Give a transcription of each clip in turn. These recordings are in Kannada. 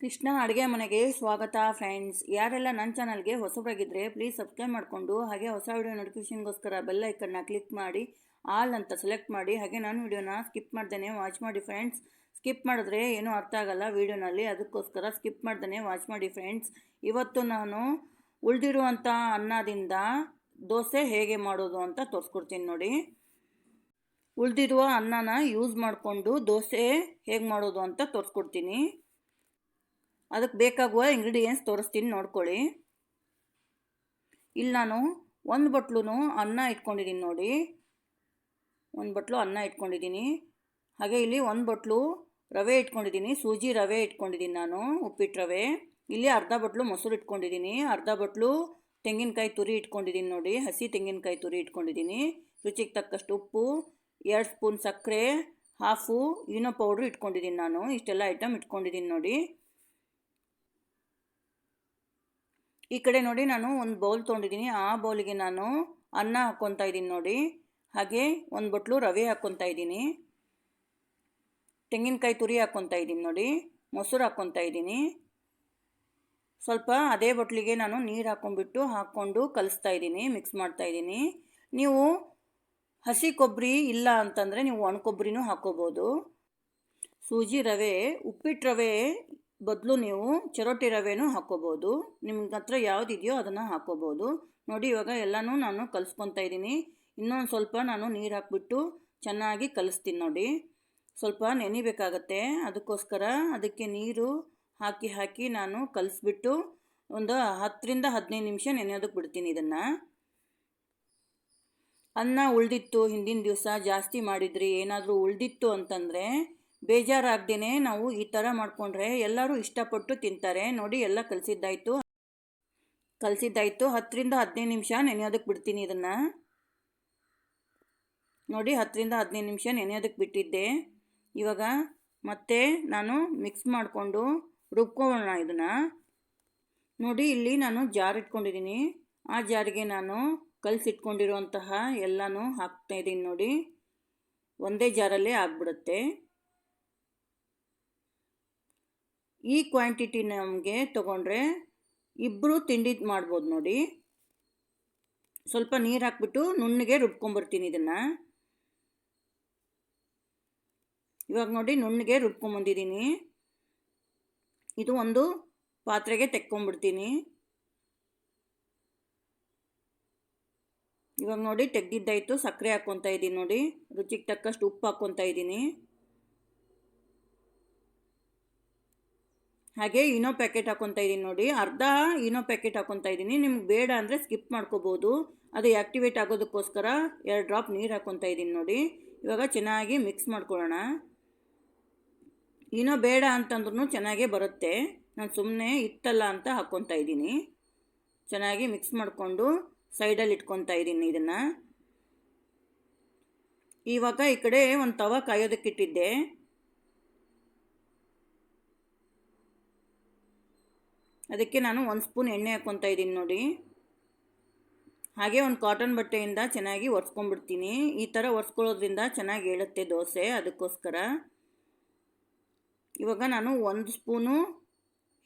ಕೃಷ್ಣ ಅಡುಗೆ ಮನೆಗೆ ಸ್ವಾಗತ ಫ್ರೆಂಡ್ಸ್. ಯಾರೆಲ್ಲ ನನ್ನ ಚಾನಲ್ಗೆ ಹೊಸಬರಾಗಿದ್ದರೆ ಪ್ಲೀಸ್ ಸಬ್ಸ್ಕ್ರೈಬ್ ಮಾಡಿಕೊಂಡು, ಹಾಗೆ ಹೊಸ ವಿಡಿಯೋ ನೋಟಿಫಿಕೇಷನ್ಗೋಸ್ಕರ ಬೆಲ್ ಐಕನ್ನ ಕ್ಲಿಕ್ ಮಾಡಿ ಆಲ್ ಅಂತ ಸೆಲೆಕ್ಟ್ ಮಾಡಿ, ಹಾಗೆ ನಾನು ವಿಡಿಯೋನ ಸ್ಕಿಪ್ ಮಾಡ್ದೇ ವಾಚ್ ಮಾಡಿ ಫ್ರೆಂಡ್ಸ್ ಸ್ಕಿಪ್ ಮಾಡಿದ್ರೆ ಏನೂ ಅರ್ಥ ಆಗಲ್ಲ ವಿಡಿಯೋನಲ್ಲಿ ಅದಕ್ಕೋಸ್ಕರ ಸ್ಕಿಪ್ ಮಾಡ್ದೇ ವಾಚ್ ಮಾಡಿ ಫ್ರೆಂಡ್ಸ್ ಇವತ್ತು ನಾನು ಉಳಿದಿರುವಂಥ ಅನ್ನದಿಂದ ದೋಸೆ ಹೇಗೆ ಮಾಡೋದು ಅಂತ ತೋರಿಸ್ಕೊಡ್ತೀನಿ ನೋಡಿ. ಉಳಿದಿರುವ ಅನ್ನನ ಯೂಸ್ ಮಾಡಿಕೊಂಡು ದೋಸೆ ಹೇಗೆ ಮಾಡೋದು ಅಂತ ತೋರಿಸ್ಕೊಡ್ತೀನಿ. ಅದಕ್ಕೆ ಬೇಕಾಗುವ ಇಂಗ್ರೀಡಿಯೆಂಟ್ಸ್ ತೋರಿಸ್ತೀನಿ, ನೋಡ್ಕೊಳ್ಳಿ. ಇಲ್ಲಿ ನಾನು ಒಂದು ಬಟ್ಲು ಅನ್ನ ಇಟ್ಕೊಂಡಿದ್ದೀನಿ ನೋಡಿ. ಒಂದು ಬಟ್ಲು ಅನ್ನ ಇಟ್ಕೊಂಡಿದ್ದೀನಿ. ಹಾಗೆ ಇಲ್ಲಿ ಒಂದು ಬಟ್ಲು ರವೆ ಇಟ್ಕೊಂಡಿದ್ದೀನಿ, ಸೂಜಿ ರವೆ ಇಟ್ಕೊಂಡಿದ್ದೀನಿ ನಾನು, ಉಪ್ಪಿಟ್ಟು ರವೆ. ಇಲ್ಲಿ ಅರ್ಧ ಬಟ್ಲು ಮೊಸರು ಇಟ್ಕೊಂಡಿದ್ದೀನಿ, ಅರ್ಧ ಬಟ್ಲು ತೆಂಗಿನಕಾಯಿ ತುರಿ ಇಟ್ಕೊಂಡಿದ್ದೀನಿ ನೋಡಿ, ಹಸಿ ತೆಂಗಿನಕಾಯಿ ತುರಿ ಇಟ್ಕೊಂಡಿದ್ದೀನಿ. ರುಚಿಗೆ ತಕ್ಕಷ್ಟು ಉಪ್ಪು, ಎರಡು ಸ್ಪೂನ್ ಸಕ್ಕರೆ, ಹಾಫು ಈನೋ ಪೌಡ್ರ್ ಇಟ್ಕೊಂಡಿದ್ದೀನಿ ನಾನು, ಇಷ್ಟೆಲ್ಲ ಐಟಮ್ ಇಟ್ಕೊಂಡಿದ್ದೀನಿ ನೋಡಿ. ಈ ಕಡೆ ನೋಡಿ ನಾನು ಒಂದು ಬೌಲ್ ತೊಗೊಂಡಿದ್ದೀನಿ. ಆ ಬೌಲಿಗೆ ನಾನು ಅನ್ನ ಹಾಕ್ಕೊತಾ ಇದ್ದೀನಿ ನೋಡಿ. ಹಾಗೆ ಒಂದು ಬಟ್ಲು ರವೆ ಹಾಕ್ಕೊತಾ ಇದ್ದೀನಿ. ತೆಂಗಿನಕಾಯಿ ತುರಿ ಹಾಕ್ಕೊತಾ ಇದ್ದೀನಿ ನೋಡಿ. ಮೊಸರು ಹಾಕ್ಕೊತಾ ಇದ್ದೀನಿ. ಸ್ವಲ್ಪ ಅದೇ ಬಟ್ಲಿಗೆ ನಾನು ನೀರು ಹಾಕ್ಕೊಂಡ್ಬಿಟ್ಟು ಹಾಕ್ಕೊಂಡು ಕಲಿಸ್ತಾ ಇದ್ದೀನಿ, ಮಿಕ್ಸ್ ಮಾಡ್ತಾ ಇದ್ದೀನಿ. ನೀವು ಹಸಿ ಕೊಬ್ಬರಿ ಇಲ್ಲ ಅಂತಂದರೆ ನೀವು ಒಣ ಕೊಬ್ಬರಿನೂ ಹಾಕ್ಕೋಬೋದು. ಸೂಜಿ ರವೆ, ಉಪ್ಪಿಟ್ಟು ರವೆ ಬದಲು ನೀವು ಚರೋಟಿ ರವೆನೂ ಹಾಕ್ಕೋಬೋದು ನಿಮ್ಗೆ ಹತ್ರ ಯಾವುದಿದೆಯೋ ಅದನ್ನು ಹಾಕ್ಕೋಬೋದು ನೋಡಿ, ಇವಾಗ ಎಲ್ಲನೂ ನಾನು ಕಲಿಸ್ಕೊತಾ ಇದ್ದೀನಿ. ಇನ್ನೊಂದು ಸ್ವಲ್ಪ ನಾನು ನೀರು ಹಾಕ್ಬಿಟ್ಟು ಚೆನ್ನಾಗಿ ಕಲಿಸ್ತೀನಿ ನೋಡಿ. ಸ್ವಲ್ಪ ನೆನಿಬೇಕಾಗತ್ತೆ ಅದಕ್ಕೋಸ್ಕರ ಅದಕ್ಕೆ ನೀರು ಹಾಕಿ ಹಾಕಿ ನಾನು ಕಲಿಸ್ಬಿಟ್ಟು ಒಂದು ಹತ್ತರಿಂದ ಹದಿನೈದು ನಿಮಿಷ ನೆನೆಯೋದಕ್ಕೆ ಬಿಡ್ತೀನಿ ಇದನ್ನು. ಅನ್ನ ಉಳ್ದಿತ್ತು ಹಿಂದಿನ ದಿವಸ ಜಾಸ್ತಿ ಮಾಡಿದ್ರಿ. ಏನಾದರೂ ಉಳ್ದಿತ್ತು ಅಂತಂದರೆ ಬೇಜಾರಾಗ್ದೇ ನಾವು ಈ ಥರ ಮಾಡಿಕೊಂಡ್ರೆ ಎಲ್ಲರೂ ಇಷ್ಟಪಟ್ಟು ತಿಂತಾರೆ. ನೋಡಿ, ಎಲ್ಲ ಕಲಸಿದ್ದಾಯಿತು. ಕಲಸಿದ್ದಾಯಿತು. ಹತ್ತರಿಂದ ಹದಿನೈದು ನಿಮಿಷ ನೆನೆಯೋದಕ್ಕೆ ಬಿಡ್ತೀನಿ ಇದನ್ನು. ನೋಡಿ, ಹತ್ತರಿಂದ ಹದಿನೈದು ನಿಮಿಷ ನೆನೆಯೋದಕ್ಕೆ ಬಿಟ್ಟಿದ್ದೆ. ಇವಾಗ ಮತ್ತೆ ನಾನು ಮಿಕ್ಸ್ ಮಾಡಿಕೊಂಡು ರುಬ್ಕೊಳ್ಳೋಣ ಇದನ್ನು. ನೋಡಿ, ಇಲ್ಲಿ ನಾನು ಜಾರ್ ಇಟ್ಕೊಂಡಿದ್ದೀನಿ. ಆ ಜಾರಿಗೆ ನಾನು ಕಲಸಿಟ್ಕೊಂಡಿರುವಂತಹ ಎಲ್ಲನೂ ಹಾಕ್ತಾಯಿದ್ದೀನಿ ನೋಡಿ. ಒಂದೇ ಜಾರಲ್ಲೇ ಆಗಿಬಿಡುತ್ತೆ. ಈ ಕ್ವಾಂಟಿಟಿ ನಮಗೆ ತೊಗೊಂಡ್ರೆ ಇಬ್ಬರು ತಿಂಡಿ ಮಾಡ್ಬೋದು ನೋಡಿ. ಸ್ವಲ್ಪ ನೀರು ಹಾಕ್ಬಿಟ್ಟು ನುಣ್ಣಗೆ ರುಬ್ಕೊಂಬರ್ತೀನಿ ಇದನ್ನು. ಇವಾಗ ನೋಡಿ ನುಣ್ಣಗೆ ರುಬ್ಕೊಂಬಂದಿದ್ದೀನಿ. ಇದು ಒಂದು ಪಾತ್ರೆಗೆ ತೆಕ್ಕೊಂಬಿಡ್ತೀನಿ. ಇವಾಗ ನೋಡಿ ತೆಗ್ದಿದ್ದಾಯಿತು ಸಕ್ಕರೆ ಹಾಕ್ಕೊತಾ ಇದ್ದೀನಿ ನೋಡಿ. ರುಚಿಗೆ ತಕ್ಕಷ್ಟು ಉಪ್ಪು ಹಾಕ್ಕೊತಾ ಇದ್ದೀನಿ ಹಾಗೆ ಇನೋ ಪ್ಯಾಕೆಟ್ ಹಾಕ್ಕೊತಾ ಇದ್ದೀನಿ ನೋಡಿ. ಅರ್ಧ ಇನೋ ಪ್ಯಾಕೆಟ್ ಹಾಕ್ಕೊತಾ ಇದ್ದೀನಿ. ನಿಮ್ಗೆ ಬೇಡ ಅಂದರೆ ಸ್ಕಿಪ್ ಮಾಡ್ಕೋಬೋದು. ಅದು ಆ್ಯಕ್ಟಿವೇಟ್ ಆಗೋದಕ್ಕೋಸ್ಕರ ಎರಡು ಡ್ರಾಪ್ ನೀರು ಹಾಕ್ಕೊತಾ ಇದ್ದೀನಿ ನೋಡಿ. ಇವಾಗ ಚೆನ್ನಾಗಿ ಮಿಕ್ಸ್ ಮಾಡ್ಕೊಳ್ಳೋಣ. ಇನೋ ಬೇಡ ಅಂತಂದ್ರೂ ಚೆನ್ನಾಗೇ ಬರುತ್ತೆ. ನಾನು ಸುಮ್ಮನೆ ಇತ್ತಲ್ಲ ಅಂತ ಹಾಕ್ಕೊತಾ ಇದ್ದೀನಿ. ಚೆನ್ನಾಗಿ ಮಿಕ್ಸ್ ಮಾಡಿಕೊಂಡು ಸೈಡಲ್ಲಿ ಇಟ್ಕೊತಾ ಇದ್ದೀನಿ ಇದನ್ನು. ಇವಾಗ ಈ ಕಡೆ ಒಂದು ತವ ಕಾಯೋದಕ್ಕಿಟ್ಟಿದ್ದೆ ಅದಕ್ಕೆ ನಾನು ಒಂದು ಸ್ಪೂನ್ ಎಣ್ಣೆ ಹಾಕ್ಕೊತಾ ಇದ್ದೀನಿ ನೋಡಿ. ಹಾಗೆ ಒಂದು ಕಾಟನ್ ಬಟ್ಟೆಯಿಂದ ಚೆನ್ನಾಗಿ ಒರೆಸ್ಕೊಂಡ್ಬಿಡ್ತೀನಿ. ಈ ಥರ ಒರೆಸ್ಕೊಳ್ಳೋದ್ರಿಂದ ಚೆನ್ನಾಗಿ ಹೇಳುತ್ತೆ ದೋಸೆ ಅದಕ್ಕೋಸ್ಕರ. ಇವಾಗ ನಾನು ಒಂದು ಸ್ಪೂನು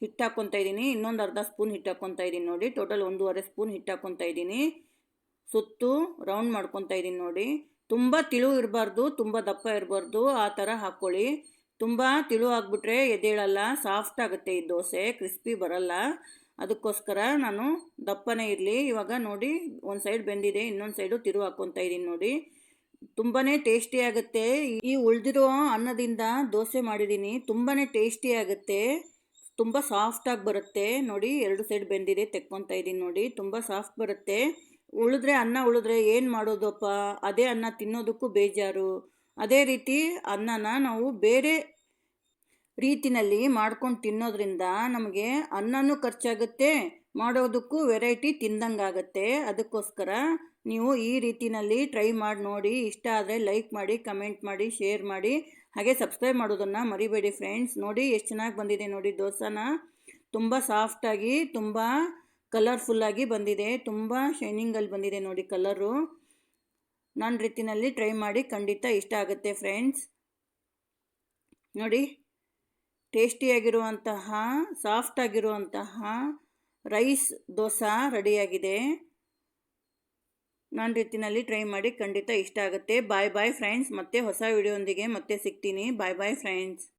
ಹಿಟ್ಟು ಹಾಕ್ಕೊತಾ ಇದ್ದೀನಿ. ಇನ್ನೊಂದು ಅರ್ಧ ಸ್ಪೂನ್ ಹಿಟ್ಟು ಹಾಕ್ಕೊತಾ ಇದ್ದೀನಿ ನೋಡಿ. ಟೋಟಲ್ ಒಂದೂವರೆ ಸ್ಪೂನ್ ಹಿಟ್ಟು ಹಾಕ್ಕೊತಾ ಇದ್ದೀನಿ. ಸುತ್ತು ರೌಂಡ್ ಮಾಡ್ಕೊತಾ ಇದ್ದೀನಿ ನೋಡಿ. ತುಂಬ ತಿಳು ಇರಬಾರ್ದು, ತುಂಬ ದಪ್ಪ ಇರಬಾರ್ದು. ಆ ಥರ ಹಾಕ್ಕೊಳ್ಳಿ. ತುಂಬ ತಿಳು ಆಗಿಬಿಟ್ರೆ ಎದ್ದೇಳಲ್ಲ ಸಾಫ್ಟ್ ಆಗುತ್ತೆ ಈ ದೋಸೆ ಕ್ರಿಸ್ಪಿ ಬರಲ್ಲ. ಅದಕ್ಕೋಸ್ಕರ ನಾನು ದಪ್ಪನೇ ಇರಲಿ. ಇವಾಗ ನೋಡಿ, ಒಂದು ಸೈಡ್ ಬೆಂದಿದೆ, ಇನ್ನೊಂದು ಸೈಡು ತಿರು ಹಾಕ್ಕೊತಾ ಇದ್ದೀನಿ ನೋಡಿ. ತುಂಬಾ ಟೇಸ್ಟಿ ಆಗುತ್ತೆ. ಈ ಉಳಿದಿರೋ ಅನ್ನದಿಂದ ದೋಸೆ ಮಾಡಿದ್ದೀನಿ ತುಂಬಾ ಟೇಸ್ಟಿ ಆಗುತ್ತೆ. ತುಂಬ ಸಾಫ್ಟಾಗಿ ಬರುತ್ತೆ. ನೋಡಿ, ಎರಡು ಸೈಡ್ ಬೆಂದಿದೆ, ತೆಕ್ಕೊತಾ ಇದ್ದೀನಿ ನೋಡಿ. ತುಂಬ ಸಾಫ್ಟ್ ಬರುತ್ತೆ. ಉಳಿದ್ರೆ ಅನ್ನ, ಉಳಿದ್ರೆ ಏನು ಮಾಡೋದಪ್ಪ? ಅದೇ ಅನ್ನ ತಿನ್ನೋದಕ್ಕೂ ಬೇಜಾರು. ಅದೇ ರೀತಿ ಅನ್ನನ ನಾವು ಬೇರೆ ರೀತಿನಲ್ಲಿ ಮಾಡ್ಕೊಂಡು ತಿನ್ನೋದ್ರಿಂದ ನಮಗೆ ಅನ್ನನೂ ಖರ್ಚಾಗುತ್ತೆ, ಮಾಡೋದಕ್ಕೂ ವೆರೈಟಿ ತಿಂದಂಗಾಗತ್ತೆ. ಅದಕ್ಕೋಸ್ಕರ ನೀವು ಈ ರೀತಿನಲ್ಲಿ ಟ್ರೈ ಮಾಡಿ ನೋಡಿ, ಇಷ್ಟ ಆದರೆ ಲೈಕ್ ಮಾಡಿ, ಕಮೆಂಟ್ ಮಾಡಿ, ಶೇರ್ ಮಾಡಿ. ಹಾಗೆ ಸಬ್ಸ್ಕ್ರೈಬ್ ಮಾಡೋದನ್ನು ಮರಿಬೇಡಿ ಫ್ರೆಂಡ್ಸ್. ನೋಡಿ, ಎಷ್ಟು ಚೆನ್ನಾಗಿ ಬಂದಿದೆ ನೋಡಿ, ದೋಸೆನ. ತುಂಬ ಸಾಫ್ಟಾಗಿ ತುಂಬ ಕಲರ್ಫುಲ್ಲಾಗಿ ಬಂದಿದೆ. ತುಂಬ ಶೈನಿಂಗಲ್ಲಿ ಬಂದಿದೆ ನೋಡಿ ಕಲರು ನನ್ನ ರೀತಿನಲ್ಲಿ ಟ್ರೈ ಮಾಡಿ ಖಂಡಿತ ಇಷ್ಟ ಆಗುತ್ತೆ ಫ್ರೆಂಡ್ಸ್ ನೋಡಿ ಟೇಸ್ಟಿಯಾಗಿರುವಂತಹ ಸಾಫ್ಟಾಗಿರುವಂತಹ ರೈಸ್ ದೋಸೆ ರೆಡಿಯಾಗಿದೆ ನನ್ನ ರೀತಿನಲ್ಲಿ ಟ್ರೈ ಮಾಡಿ ಖಂಡಿತ ಇಷ್ಟ ಆಗುತ್ತೆ. ಬಾಯ್ ಬಾಯ್ ಫ್ರೆಂಡ್ಸ್ ಮತ್ತೆ ಹೊಸ ವಿಡಿಯೋಂದಿಗೆ ಮತ್ತೆ ಸಿಗ್ತೀನಿ. ಬಾಯ್ ಬಾಯ್ ಫ್ರೆಂಡ್ಸ್